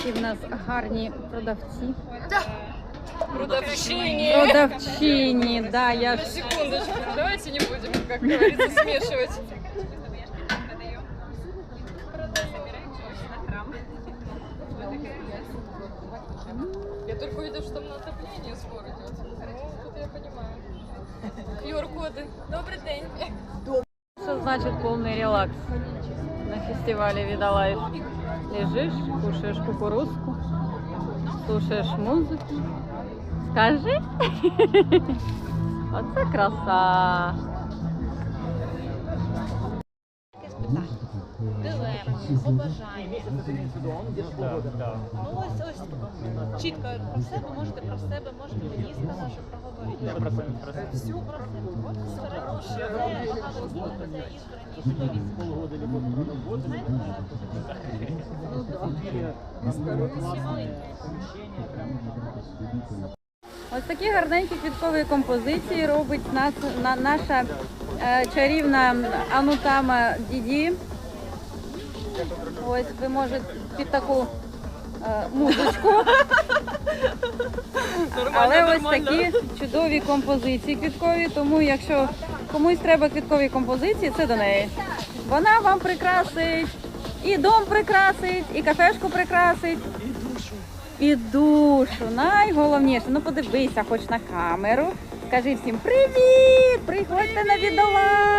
Які в нас гарні продавці. Продавщине. Продавчині, да, я ж Секундочку, давайте не будем, как говорится, смешивать. Я только увидела, что там на отопление скоро идет. Ну, тут я понимаю. QR-коды. Добрый день. Що значить повний релакс на фестивалі Відалайф? Лежиш, кушаєш кукурузку, слушаєш музику. Скажи. Оце краса. дилема, побажання. Ну ось ось чітко про себе можете про себе, можете мені сказати, що проговорити. Всю про себе. От що це багато що військові. Ось такі гарненькі квіткові композиції робить нас, на, наша е, чарівна Анутама Діді. Ось ви можете під таку е, музичку. Але ось такі чудові композиції квіткові, тому якщо комусь треба квіткові композиції, це до неї. Вона вам прикрасить і дом прикрасить, і кафешку прикрасить. І душу, І душу. найголовніше. Ну подивися хоч на камеру. Скажи всім привіт! Приходьте на відолайф! На Видалайф.